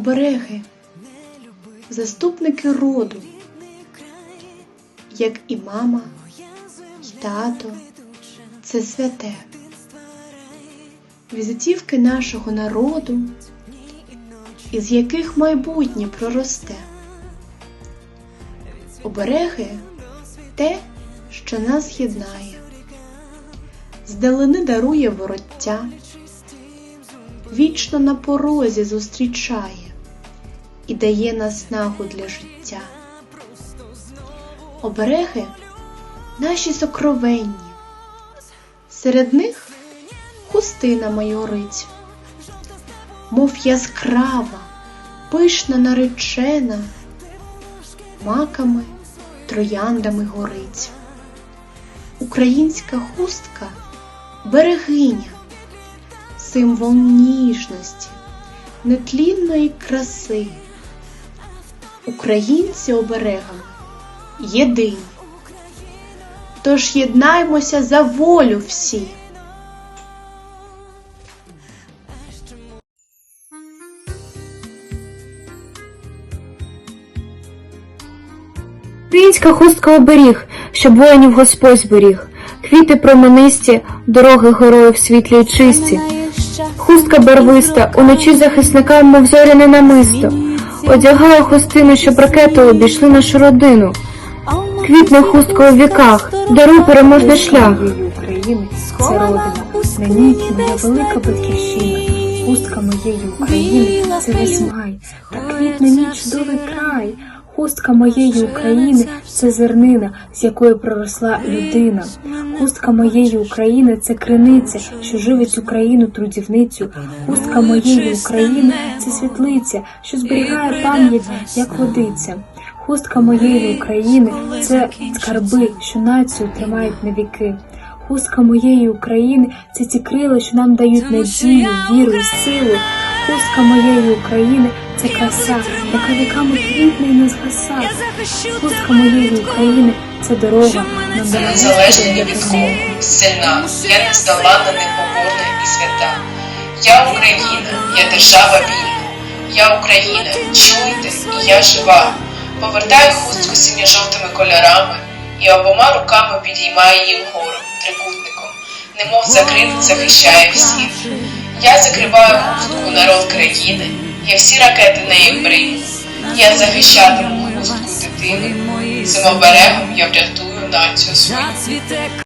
обереги, заступники роду, як і мама, і тато, це святе. Візитівки нашого народу, із яких майбутнє проросте. Обереги те, що нас єднає, здалини дарує вороття, вічно на порозі зустрічає і дає наснагу для життя. Обереги наші сокровенні, серед них хустина майорить, мов яскрава, пишна наречена, маками, трояндами горить. Українська хустка берегиня, символ ніжності, нетлінної краси. Українці оберегами єдині. Тож єднаймося за волю всі. Українська хустка оберіг, щоб воїнів Господь зберіг. Квіти променисті, дороги героїв світлі й чисті. Хустка барвиста, уночі захисникам, мов зоряне намисто. Одягає хустину, щоб ракети обійшли нашу родину. Квітне хустка у віках, даруй переможний шлях. Це родина, на ній моя велика батьківщина. Хустка моєї України це весь май, та квітне мій чудовий край. Хустка моєї України це зернина, з якої проросла людина. Хустка моєї України це криниця, що живить Україну трудівницю. Хустка моєї України це світлиця, що зберігає пам'ять, як водиця. Хустка моєї України це скарби, що націю тримають на віки. Хустка моєї України це ті крила, що нам дають надію, віру і силу. Хустка моєї України це краса, яка віками квітне і не згаса. Хустка моєї України це дорога нам до незалежна ні від кого, сильна, я нездоланна, непокорна і свята. Я Україна, я держава вільна. Я Україна, чуйте, і я жива. Повертаю хустку синьо-жовтими кольорами і обома руками підіймаю її вгору трикутником, немов закрив захищає всіх. Я закриваю хустку народ країни, я всі ракети нею прийму. Я захищатиму хустку дитини. Цим оберегом я врятую націю свою.